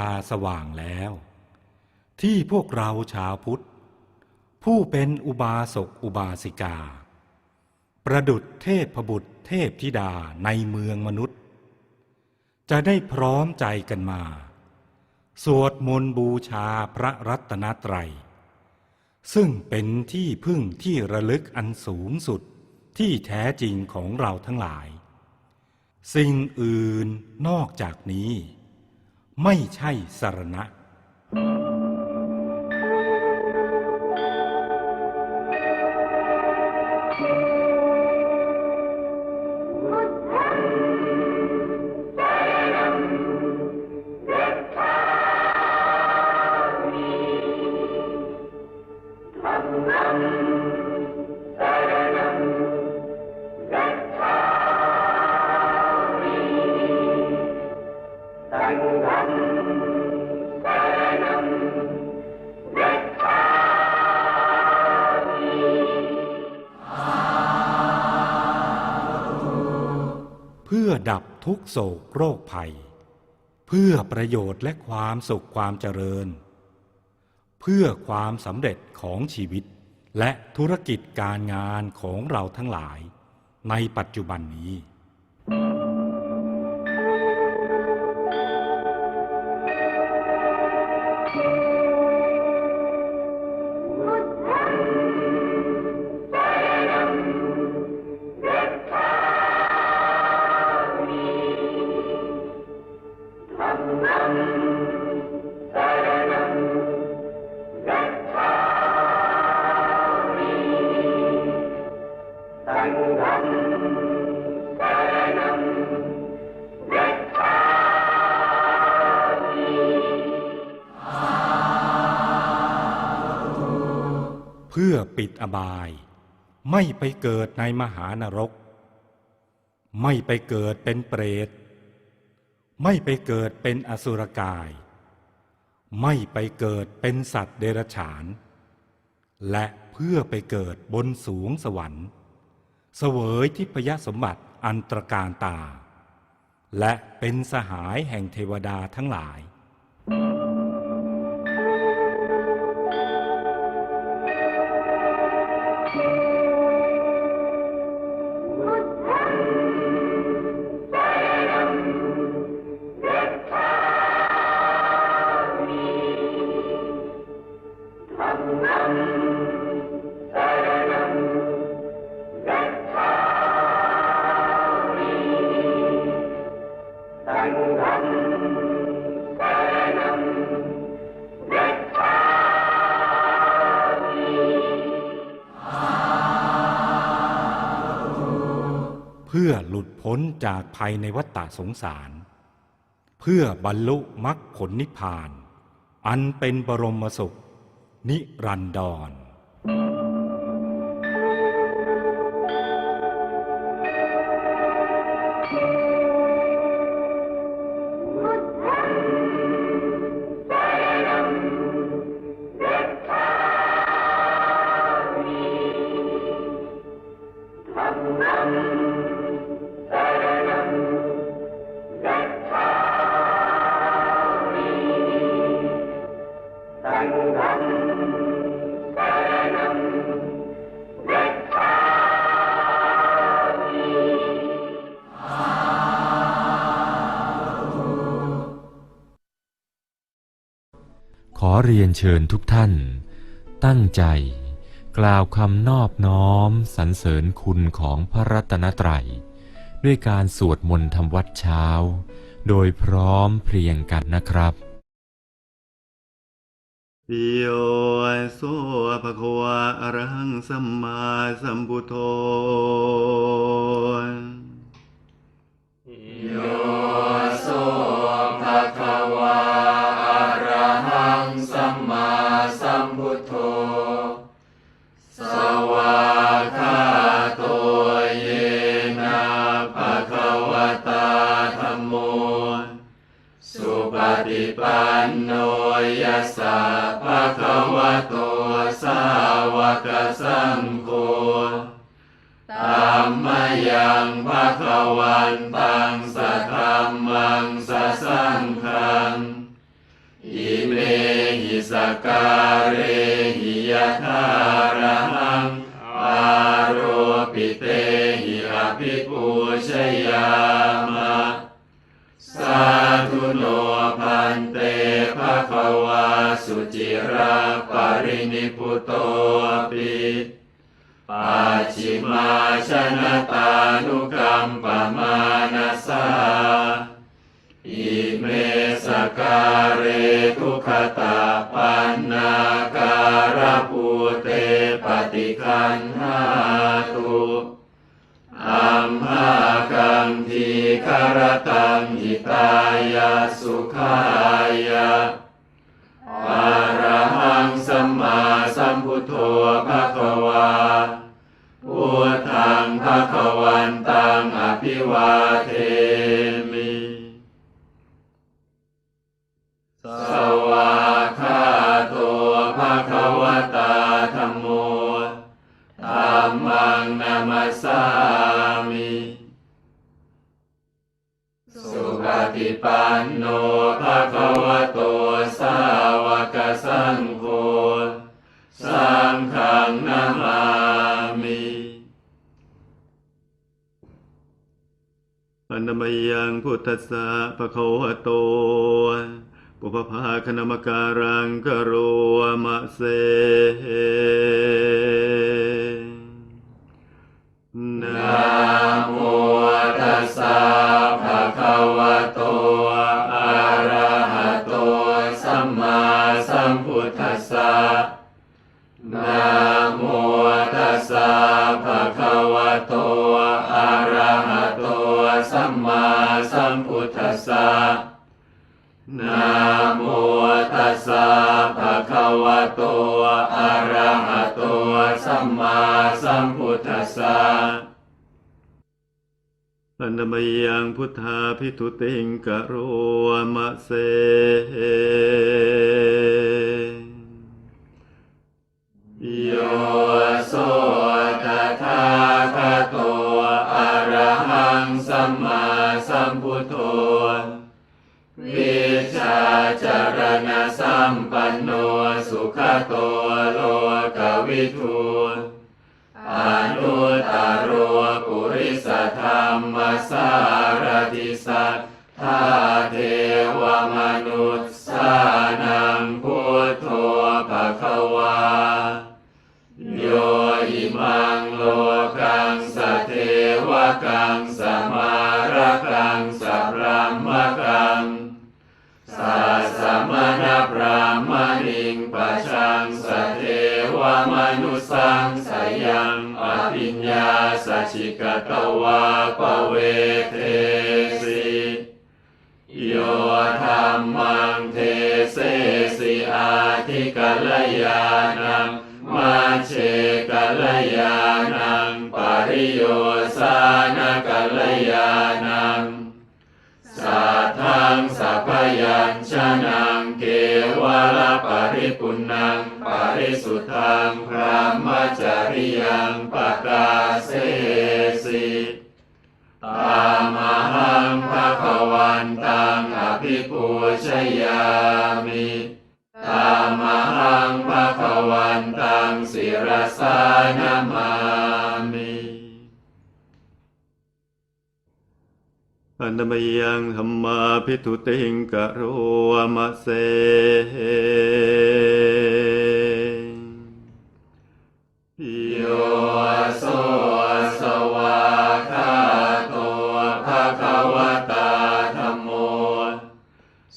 าสว่างแล้ว ที่พวกเราชาวพุทธ ผู้เป็นอุบาสกอุบาสิกา ประดุจเทพบุตรเทพธิดาในเมืองมนุษย์ จะได้พร้อมใจกันมา สวดมนต์บูชาพระรัตนตรัย ซึ่งเป็นที่พึ่งที่ระลึกอันสูงสุดที่แท้จริงของเราทั้งหลาย สิ่งอื่นนอกจากนี้ ไม่ใช่สารณะ ทุกโศกโรคภัย เพื่อประโยชน์และความสุขความเจริญ เพื่อความสำเร็จของชีวิต และธุรกิจการงานของเราทั้งหลาย ในปัจจุบันนี้ อบาย ไม่ไปเกิดในมหานรก ไม่ไปเกิดเป็นเปรต ไม่ไปเกิดเป็นอสุรกาย ไม่ไปเกิดเป็นสัตว์เดรัจฉาน และเพื่อไปเกิดบนสูงสวรรค์เสวยทิพยสมบัติอันตรการตา และเป็นสหายแห่งเทวดาทั้งหลาย พ้นจากภัยในวัฏฏะสงสาร เพื่อบรรลุมรรคผลนิพพาน อันเป็นบรมสุข นิรันดร เรียนเชิญทุกท่าน ตั้งใจ กล่าวคำนอบน้อมสรรเสริญคุณของพระรัตนตรัย ด้วยการสวดมนต์ทำวัดเช้า โดยพร้อมเพรียงกันนะครับโยโสภะคะวะอะระหังสัมมาสัมพุทโธสุ โตสาวกสังโฆตัมมยังภะคะวันตังสะธัมมังสะสังฆังอิเมหิสการเรหิยะทารังอาโรปิเตหิอภิปุชยา สุจิราปรินิพุโตปิปัจิมาชนะตานุกัมปมานาสาอิเมสการเรทุขตาปันนาการภูเตปฏิคันหาตุอัมหากังทีคารตังหิตายาสุขายาอะ โธภะคะวาพุทธังภะคะวันตังอภิวาเท นามามิอนามัยยังพุทธัสสะภะคะวะโตปุพพาคณมการังกโรมะเสนะนะโมตัสสะ สสะนะโมตัสสะภะคะวะโต อะระหะโต สัมมาสัมพุทธัสสะอนามัยยังพุทธาพิทุติงกะโรมะเส ปะชังสเทวมนุสังสยังอภิญญาสชิกตวาปเวเทสิโยธรรมังเทเสสิอาทิกัลยานังมาเชกัลยานังปริโยสานกัลยานังสัทธังสัพพยัญชนะ เกวลปริปุณังปริสุทธังพระมจริยังปกาเสสิตามหังภะคะวันตังอภิปูชยามิตามหังภะคะวันตังศิรสานามาม อนามัยยังธรรมาพิทุติงกโรมะเสโยโสสวาคาโตภะคะวะตาธัมโม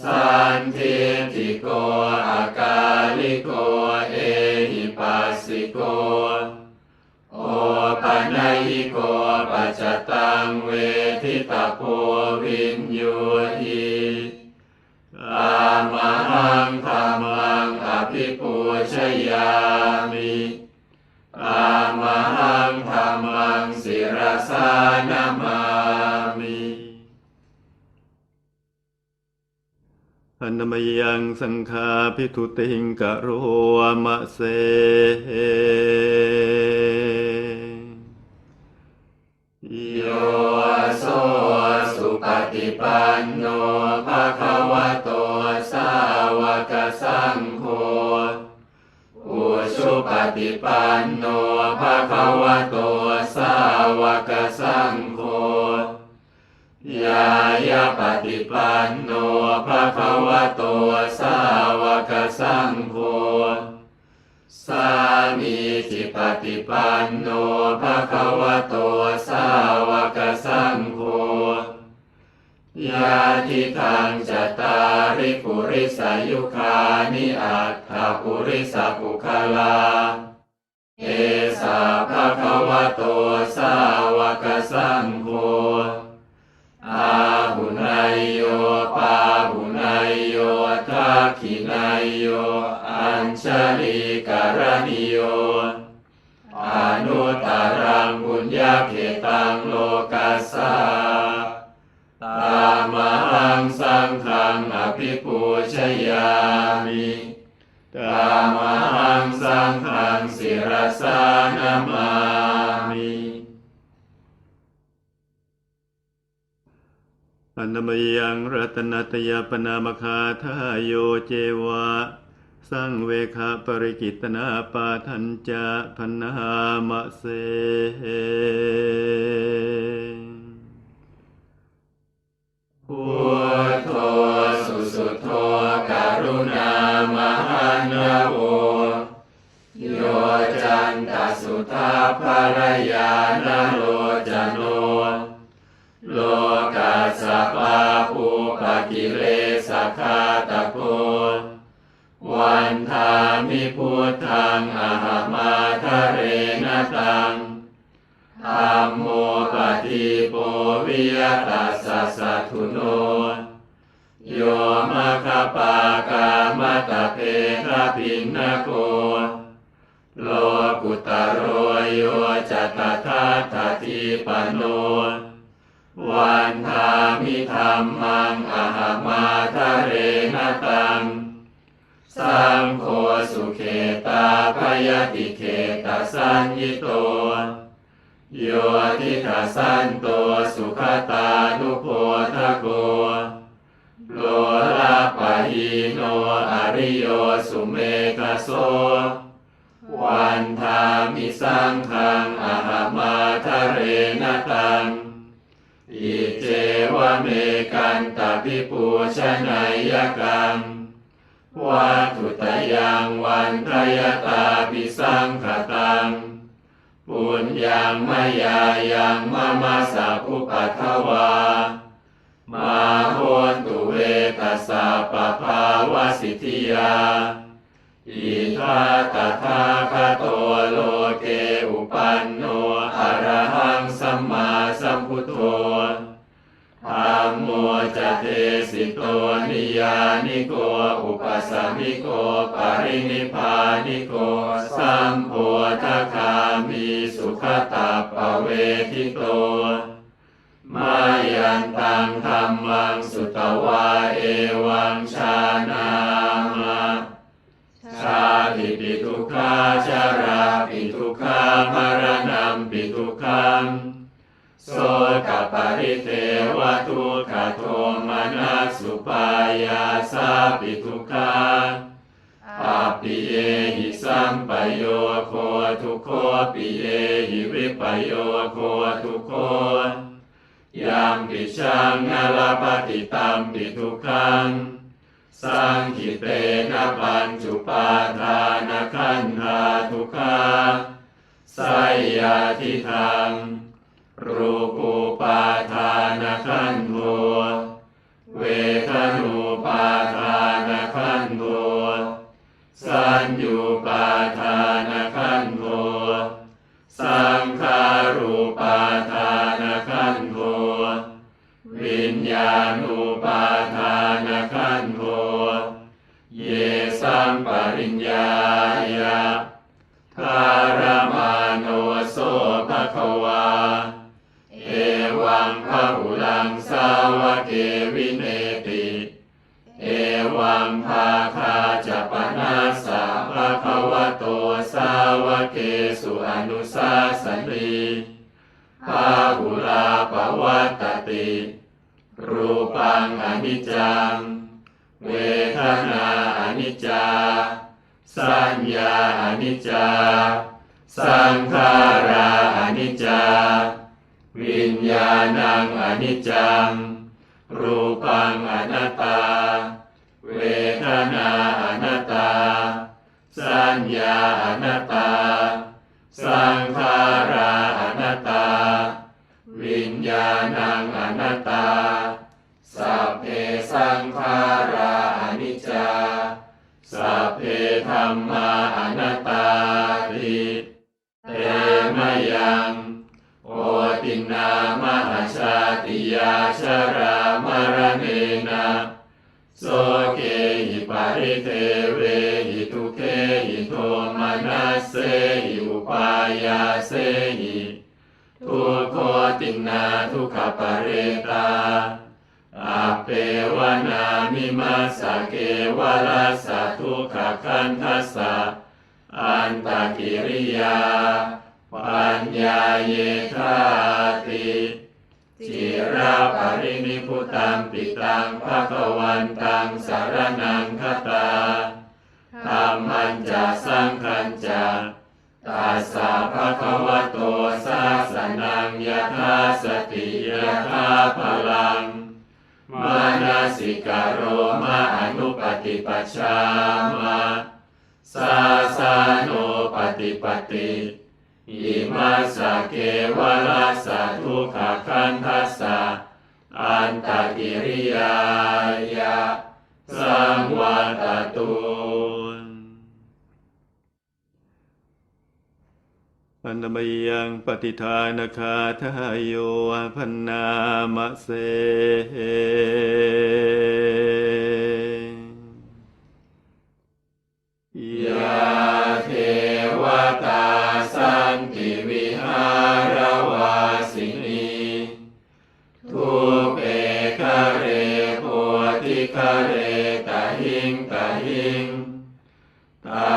สันทิติโกอากาลิโกเอหิปัสสิโกโอปัญญิโกปัจจตังเว ทิตาโพวินโยหิอามหังธรรมังอภิปูชยามิอามหังธรรมังศิรสานามามิอนามัยยังสังฆาพิทุติงกะโรมะเส โยโสสุปฏิปันโนภะคะวะโตสาวกสังโฆอุชุปฏิปันโนภะคะวะโตสาวกสังโฆยายาปฏิปันโนภะคะวะโตสาวกสังโฆสามีจิปฏิปันโนภะคะวะโตส งโฆยาทิทางจตาริปุริสายุคานิอัตถปุริสปุคลา เอสาภะคะวะโตสาวกสังโฆอาหุนายโยปาหุนายโยทักขินายโย อัญชลีการณิโยอนุตตรังบุญญาเข ทังสังฆังอภิปูชยามิตามหังสังฆังศิรสานามามิอันนมยังรัตนัตยปนามคาทายโยเจวะสังเวคาปริกิตนาปาทัญจะพนามะเส พุทโธสุสุโธการุณามหันโวโยจันตสุทาภรยานโลจโน โลกัสะปาภูปกิเลสคาตะโกวันทามิพุทธังอหมาทะเรนตัง ธัมโมปฏิโปวิยตัสสะสัทุโนโยมะคปากามะตะเพคะปินโกโลกุตโรโยจัตถาตติปนโนวันทามิธรรมังอหมาทะเรนตังสังโฆสุเขตาพยติเขตสัญญิโต โยทิทัสันโตสุขตานุโพทะโกโลลาปะหิโนอริโยสุเมกะโสวันทามิสังขังอหมาทะเรนตังอิเจวะเมกันตปิปูชนัยกังวัตุตยังวันทยตาปิสังขตัง ปุญญังมายายังมามาสาภุปัทวา มาโหนตุเวตัสสะปะภาวะสิทธิยา อิทาตถาคโตโลเกอุปันโนอระหังสัมมาสัมพุทโธ โมจะเทสิโตนิยานิโก อุปสมิโก ปรินิพานิโก สัมโพธคามีสุขตาปเวทิโตมายันตังธรรมังสุตวาเอวังชานามาชาติปิทุกขาชาราปิทุกขามารณะปิทุกขัง โสกปริเทวทุกขโทมานัสสุปายาสาปิทุกขาอาปิเยหิสัมปโยโคทุกโคปิเยหิวิปโยโคทุกโคยามปิชังนาลปฏิตัมปิทุกขังสังขิเตนะปัญจุปาทานขันธาทุกขาสายยาทิทาง รูปูปาทานขันโทเวทนูปาทานขันโทสัญญูปาทานขันโทสังขารูปาทานขันโทวิญญาณูปาทานขันโทเยสัมปริญญายะ งสาวเกวินเนติ เอวังภาคาจะปนาสาภะคะวะโตสาวเกสุอนุสาสนีพาหุลาปวัตติ รูปังอนิจจัง เวทนาอนิจจา สัญญาอนิจจา สังขาราอนิจจา วิญญาณังอนิจจัง รูปังอนัตตา เวทนาอนัตตา สัญญาอนัตตา สังขาราอนัตตา วิญญาณังอนัตตา สัพเพสังขาราอนิจจา สัพเพธรรมาอนัตตาติเตมยัง ตินามหาชาติยาชรามรเนนะโสเกหิปาริเทเวหิทุเกหิโทมานัสเสหิอุปายาเสหิทุโคตินาทุกขปะเรตาอาเปวนามิมาสะเกวลาสทุกขคันทัสสะอันตกิริยา ปัญญาเยธาติจิราปรินิพุตังปิตังภะคะวันตังสารนังคตาธรรมันจะสังคัญจะตัสสะภะคะวะโตสาสนังยถาสติยถาพลังมานาสิกาโรมาอนุปฏิปัชชามาสาสาโนปฏิปติ อิมาสะเกวลาสะทุกขคันทัสสะอันตกิริยายะสังวัตตุอันมยังปฏิทานคาทายโยพันนามะเสยา ธิคะเรตะหิงตะหิงตา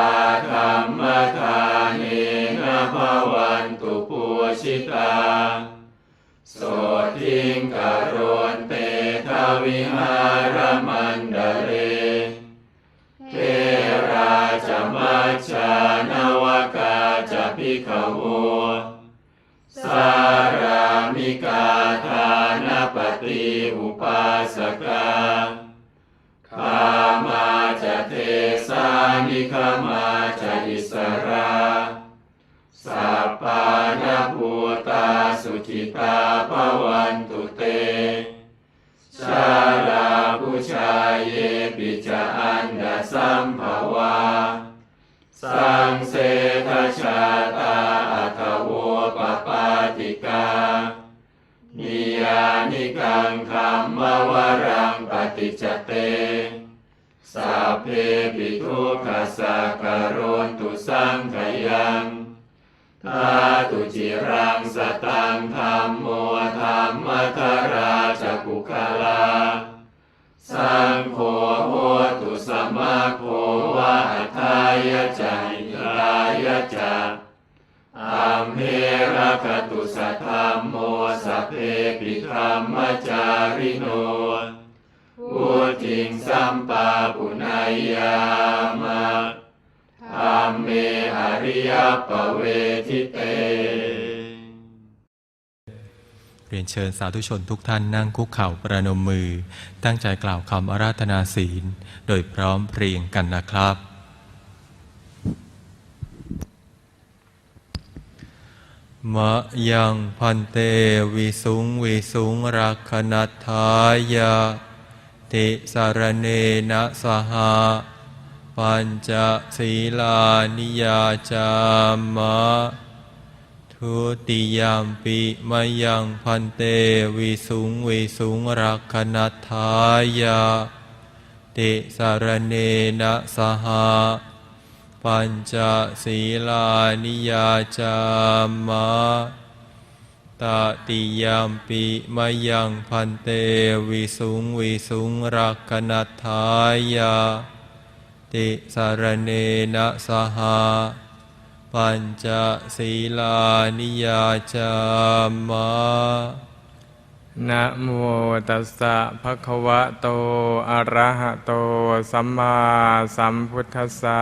ธรรมทานเนนะภวันตุปูชิตาโสทิงกโรนเตทวิหารมันดเรเทราจมัจจานวกาจะพิขโว ขามาจะอิสราสัปปานภูตาสุจิตาภวันตุเต ชาลาผู้ชายเยปิจาอันดาสัมภาวา สังเสทชาตาอัคโวปปาติกานิยานิกังคัมมวรังปฏิจจเต สัพเพปิทุกขสักการนตุสังขยังทาตุจิรังสตังธรรมโมธรรมมัทราชกุคลา สังโฆโหตุสมาโควะทายะจันทายะจะอัมเพระคตุสธรรมโมสพเพปิธรรมจาริโนิงสัมปาปุณายยามะธรรมเมอริยปเวทิเต เรียนเชิญสาธุชนทุกท่านนั่งคุกเข่าประนมมือ ตั้งใจกล่าวคำอาราธนาศีล โดยพร้อมเพรียงกันนะครับ มะยังพันเตวิสุงวิสุงรักขณทายา ติสารเนนะสหาปัญจศีลานิยาจามะ ทุติยามปิมายังพันเตวิสุงวิสุงรักขณัทายา ติสารเนนะสหาปัญจศีลานิยาจามะ ตติยามปิมายังพันเตวิสุงวิสุงรักขณทธายา ติสารเนนะสหา ปัญจศีลานิยาจามะนะโมตัสสะภะคะวะโต อะระหะโต สัมมาสัมพุทธัสสะ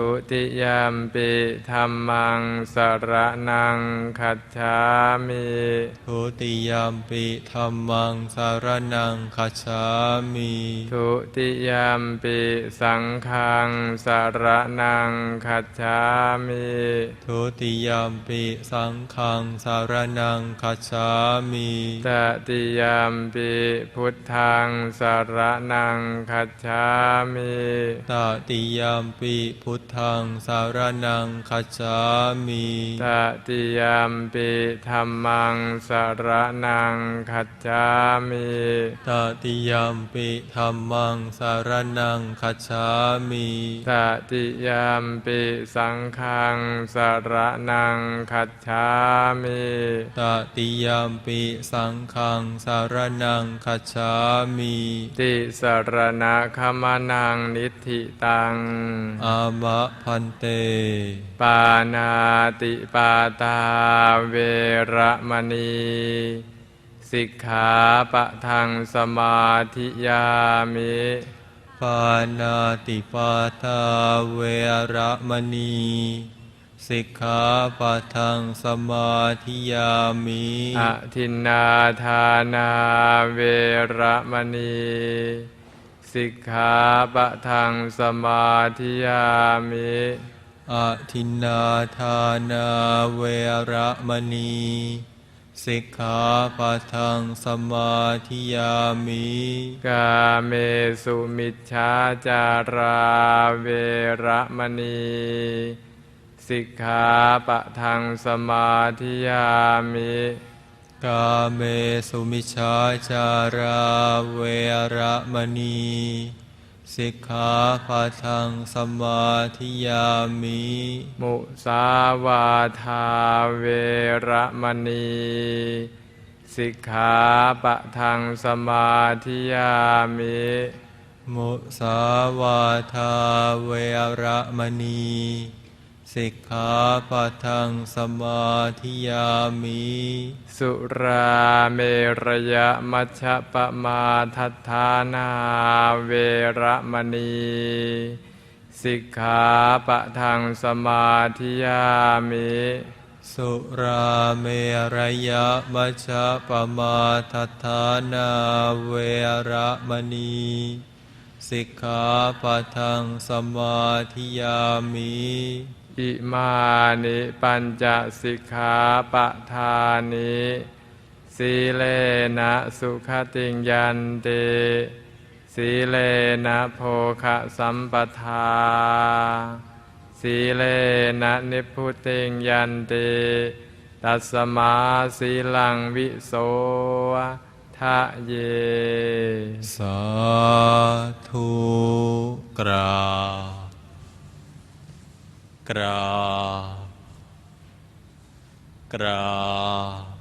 ทุติยามปิธรรมังสารนังคัจฉามิทุติยามปิธรรมังสารนังคัจฉามิ ทุติยามปิสังฆังสรนังคัจฉามิทุติยมปีสังฆังสารนังคัจฉามิตติยามปิพุทธังสรนังคัจฉามิตติยมปีพุทธังสารนังคัจฉามิตติยามปิธรรมังสรนังคัจฉามิตติยมปิธัมมังสารนังคัจฉามิตติยามปิสังฆังสรนังคัจฉามิตติยมปิสังฆังสารนังคัจฉามิติสรณะขมานังนิธิตัง อามะพันเต ปานาติปาตาเวระมณี สิกขาปะทังสมาธิยามิปานาติปาตาเวระมณีสิกขาปะทังสมาธิยามิอทินนาทานาเวระมณีสิกขาปะทังสมาธิยามิอะทินนาทานาเวระมณี สิกขาปะทังสมาธิยามิ กาเมสุมิชฌาจาราเวระมณี สิกขาปะทังสมาธิยามิ กาเมสุมิชฌาจาราเวระมณี สิกขาปะทังสมาธิยามิ มุสาวาทาเวระมณีสิกขาปะทังสมาธิยามิ มุสาวาทาเวระมณี สิกขาปะทังสมาธิยามิ สุราเมรยมัชฌะปมาทัฏฐานาเวระมณีสิกขาปะทังสมาธิยามิ สุราเมรยมัชฌะปมาทัฏฐานาเวระมณีสิกขาปะทังสมาธิยามิ อิมานิปัญจสิกขาปะทานิสีเลนะสุขติงยันติสีเลนะโภคะสัมปทา สีเลนะนิพุติงยันติตัสมาสีลังวิโสทะเย สาธุกราบ กราบกราบ